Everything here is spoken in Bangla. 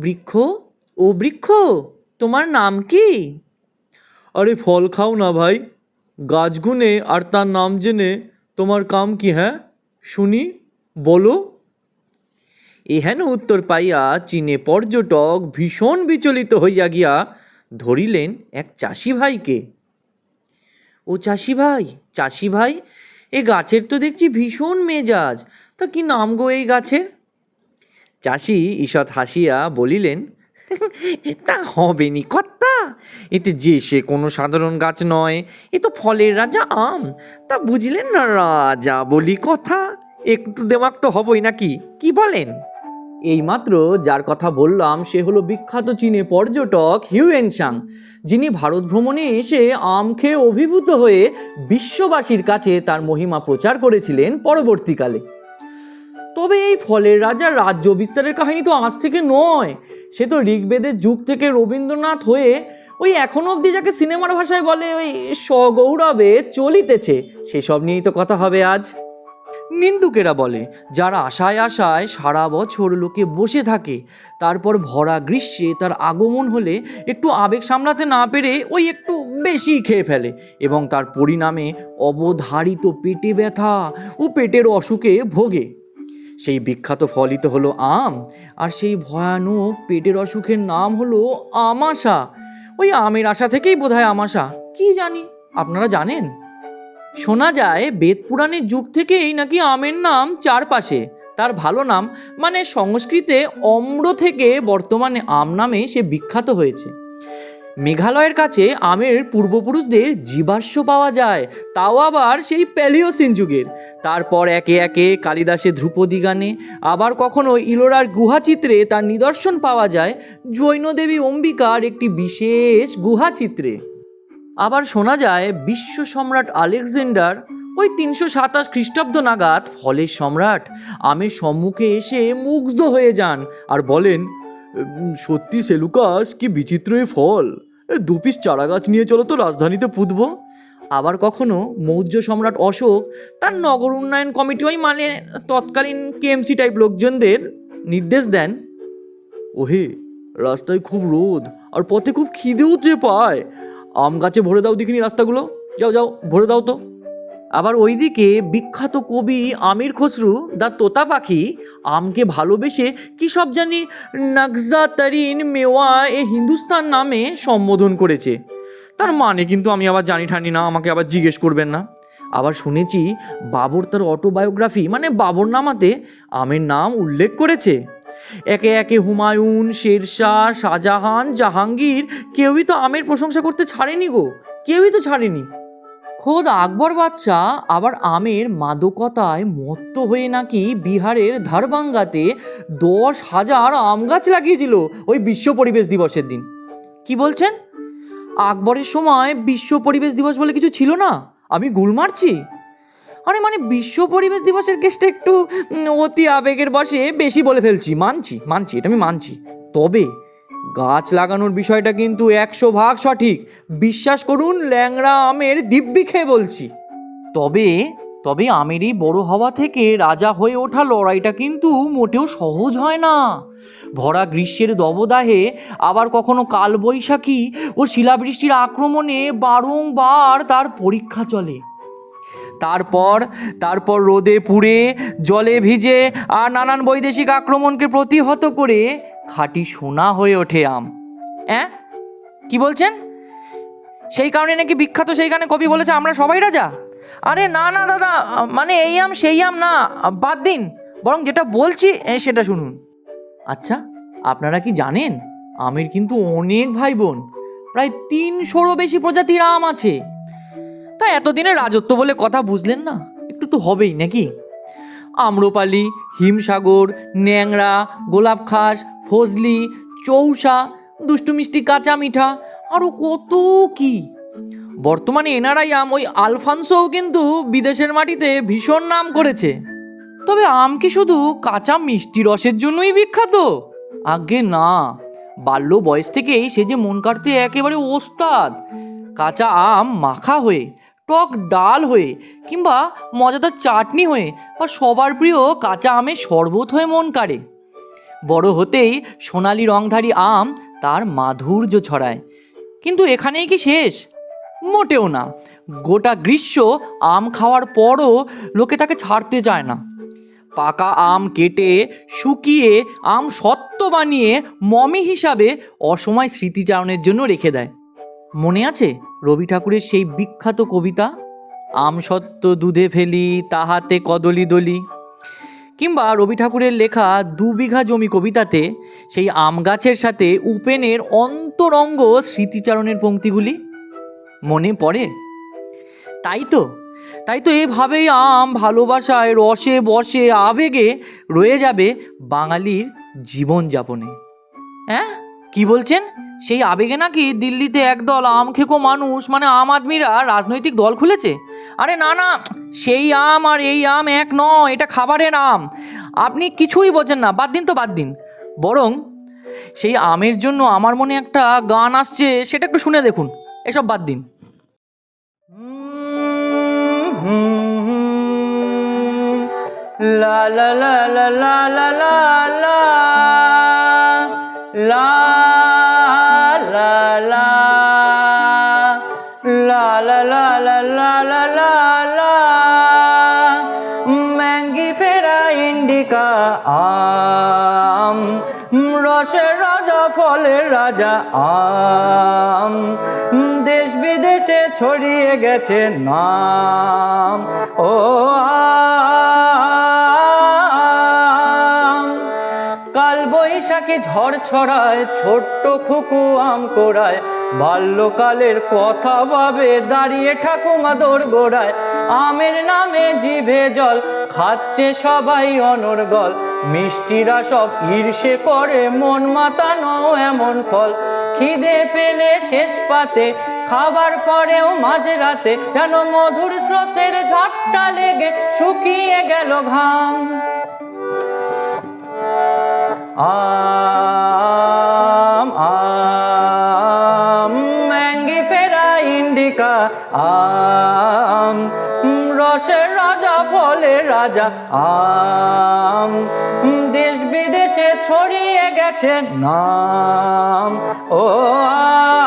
বৃক্ষ? ও বৃক্ষ তোমার নাম কি? আরে ফল খাও না ভাই। গাছ গুনে আর তার নাম জেনে তোমার কাম কি হ্যাঁ? শুনি বলো। এহেন উত্তর পাইয়া চীনে পর্যটক ভীষণ বিচলিত হইয়া গিয়া ধরিলেন এক চাষি ভাইকে। ও চাষি ভাই চাষি ভাই এ গাছের তো দেখছি ভীষণ মেজাজ। তা কি নাম গো এই গাছের? চাষি ঈষৎ হাসিয়া বলিলেন তা হবে নি কর্তা। এতে যে সে কোনো সাধারণ গাছ নয়, এ তো ফলের রাজা আম। তা বুঝলেন না রাজা বলি কথা? একটু দেমাক তো হবই নাকি, কি বলেন? এইমাত্র যার কথা বললাম, সে হলো বিখ্যাত চীনে পর্যটক হিউয়েনসাং যিনি ভারত ভ্রমণে এসে আম খেয়ে অভিভূত হয়ে বিশ্ববাসীর কাছে তার মহিমা প্রচার করেছিলেন পরবর্তীকালে। তবে এই ফলের রাজার রাজ্য বিস্তারের কাহিনী তো আজ থেকে নয়। সে তো ঋগ্বেদের যুগ থেকে রবীন্দ্রনাথ হয়ে ওই এখনও অবধি যাকে সিনেমার ভাষায় বলে ওই সগৌরবে চলিতেছে। সেসব নিয়েই তো কথা হবে আজ। নিন্দুকেরা বলে, যারা আশায় আশায় সারা বছর লোকে বসে থাকে, তারপর ভরা গ্রীষ্মে তার আগমন হলে একটু আবেগ সামলাতে না পেরে ওই একটু বেশি খেয়ে ফেলে এবং তার পরিণামে অবধারিত পেটে ব্যথা ও পেটের অসুখে ভোগে। সেই বিখ্যাত ফলই তো হলো আম, আর সেই ভয়ানক পেটের অসুখের নাম হলো আমাশা। ওই আমের আশা থেকেই বোধহয় আমাশা, কি জানি, আপনারা জানেন? শোনা যায়, বেদ পুরাণের যুগ থেকেই নাকি আমের নাম চারপাশে। তার ভালো নাম মানে সংস্কৃতে অম্র থেকে বর্তমানে আম নামে সে বিখ্যাত হয়েছে। মেঘালয়ের কাছে আমের পূর্বপুরুষদের জীবাশ্ম পাওয়া যায় তাও আবার সেই প্যালিওসিন যুগের। তারপর একে একে কালিদাসের ধ্রুপদী গানে আবার কখনো ইলোরার গুহাচিত্রে তার নিদর্শন পাওয়া যায় জৈনদেবী অম্বিকার একটি বিশেষ গুহাচিত্রে। আবার শোনা যায় বিশ্ব সম্রাট আলেকজান্ডার ওই তিনশো সাতাশ খ্রিস্টাব্দ নাগাদ ফলের সম্রাট আমের সম্মুখে এসে মুগ্ধ হয়ে যান আর বলেন "উম, সত্যি সেলুকাস কি বিচিত্র এ ফল। দু পিস চারা গাছ নিয়ে চলো তো রাজধানীতে পুঁতবো। আবার কখনো মৌর্য সম্রাট অশোক তার নগর উন্নয়ন কমিটি ওই মানে তৎকালীন কেএমসি টাইপ লোকজনদের নির্দেশ দেন। ওহে, রাস্তায় খুব রোদ আর পথে খুব খিদেও যে পায়। আম গাছে ভরে দাও দেখিনি রাস্তাগুলো। যাও যাও, ভরে দাও তো। আবার ওইদিকে বিখ্যাত কবি আমির খসরু, দা তোতা পাখি, আমকে ভালোবেসে কি সব জানি নকজা তরিন মেওয়া এ হিন্দুস্তান নামে সম্বোধন করেছে। তার মানে কিন্তু আমি আবার জানি ঠানি না, আমাকে আবার জিজ্ঞেস করবেন না। আবার শুনেছি বাবর তার অটোবায়োগ্রাফি মানে বাবর নামাতে আমের নাম উল্লেখ করেছে। একে একে হুমায়ুন, শেরশাহ, শাহজাহান, জাহাঙ্গীর, কেউই তো আমের প্রশংসা করতে ছাড়েনি গো। কেউই তো ছাড়েনি। খোদ আকবর বাচ্চা আবার আমের মাদকতায় মত্ত হয়ে নাকি বিহারের ধারবাঙ্গাতে দশ হাজার আম গাছ লাগিয়েছিল ওই বিশ্ব পরিবেশ দিবসের দিন। কি বলছেন? আকবরের সময় বিশ্ব পরিবেশ দিবস বলে কিছু ছিল না? আমি গুল মারছি? আরে মানে বিশ্ব পরিবেশ দিবসের কেসটা একটু অতি আবেগের বসে বেশি বলে ফেলছি। মানছি মানছি, এটা আমি মানছি। তবে গাছ লাগানোর বিষয়টা কিন্তু একশো ভাগ সঠিক। বিশ্বাস করুন, ল্যাংড়া আমের দিব্যি খেয়ে বলছি। তবে তবে আমেরই বড় হওয়া থেকে রাজা হয়ে ওঠা লড়াইটা কিন্তু মোটেও সহজ হয় না। ভরা গ্রীষ্মের দবদাহে আবার কখনো কালবৈশাখী ও শিলাবৃষ্টির আক্রমণে বারংবার তার পরীক্ষা চলে। তারপর তারপর রোদে পুড়ে, জলে ভিজে আর নানান বৈদেশিক আক্রমণকে প্রতিহত করে খাঁটি সোনা হয়ে ওঠে আম। অ্যাঁ? কি বলছেন? সেই কারণে নাকি বিখ্যাত সেই গানে কবি বলেছে, আমরা সবাই রাজা আরে না না, দাদা মানে এই আম, সেই আম না, বাদ দিন। বরং যেটা বলছি সেটা শুনুন। আচ্ছা আপনারা কি জানেন, আমের কিন্তু অনেক ভাই বোন প্রায় তিনশোরও বেশি প্রজাতির আম আছে। তা এতদিনে রাজত্ব বলে কথা বুঝলেন না? একটু তো হবেই, নাকি? আম্রপালি, হিমসাগর, ন্যাংরা গোলাপ খাস ফজলি, চৌসা, দুষ্টু মিষ্টি কাঁচা মিঠা আরও কত কি? বর্তমানে এনআরআই আম ওই আলফানসোও কিন্তু বিদেশের মাটিতে ভীষণ নাম করেছে। তবে আম কি শুধু কাঁচা মিষ্টি রসের জন্যই বিখ্যাত? আগে না। বাল্য বয়স থেকেই সে যে মন কাটতে একেবারে ওস্তাদ। কাঁচা আম মাখা হয়ে, টক ডাল হয়ে, কিংবা মজাদার চাটনি হয়ে, বা সবার প্রিয় কাঁচা আমের শরবত হয়ে মন কাড়ে। বড় হতেই সোনালি রংধারী আম তার মাধুর্য ছড়ায়। কিন্তু এখানেই কি শেষ? মোটেও না। গোটা গ্রীষ্ম আম খাওয়ার পরও লোকে তাকে ছাড়তে চায় না। পাকা আম কেটে, শুকিয়ে, আম সত্ত্ব বানিয়ে মমি হিসাবে অসময় স্মৃতিচারণের জন্য রেখে দেয়। মনে আছে রবি ঠাকুরের সেই বিখ্যাত কবিতা? আম সত্ত্ব দুধে ফেলি, তাহাতে কদলি দলি। কিংবা রবি ঠাকুরের লেখা দু বিঘা জমি কবিতাতে সেই আম গাছের সাথে উপেনের অন্তরঙ্গ স্মৃতিচারণের পঙ্ক্তিগুলি মনে পড়ে? তাই তো তাই তো এভাবেই আম ভালোবাসায় রসে বসে আবেগে রয়ে যাবে বাঙালির জীবনযাপনে। হ্যাঁ? কি বলছেন? সেই আবেগে নাকি দিল্লিতে একদল আম আমখেকো মানুষ মানে আম আদমিরা রাজনৈতিক দল খুলেছে? আরে না না, সেই আম আর এই আম এক নয়, এটা খাবারের আম। আপনি কিছুই বোঝেন না, বাদ দিন তো, বাদ দিন। বরং সেই আমের জন্য আমার মনে একটা গান আসছে, সেটা একটু শুনে দেখুন। এসব বাদ দিন। লা লা লা লা লা লা লা লা আম রসের রাজা ফলের রাজা আম। দেশ বিদেশে ছড়িয়ে গেছে নাম। ও আম। কাল বৈশাখী ঝড় ছড়ায়, ছোট্ট খুকু আম কোড়ায়। বাল্যকালের কথা ভাবে দাঁড়িয়ে ঠাকুমা দৌড় গোড়ায়। আমের নামে জিভে জল খাচ্ছে সবাই অনর্গল মিষ্টিরা সব ঈর্ষে করে মন মাতানো এমন ফল। খিদে পেলে শেষ পাতে, খাবার পরেও মাঝে রাতে যেন মধুর স্রোতের ঝটটা লেগে শুকিয়ে গেল ঘাম। আম রাজা আম। দেশ বিদেশে ছড়িয়ে গেছে নাম। ও আম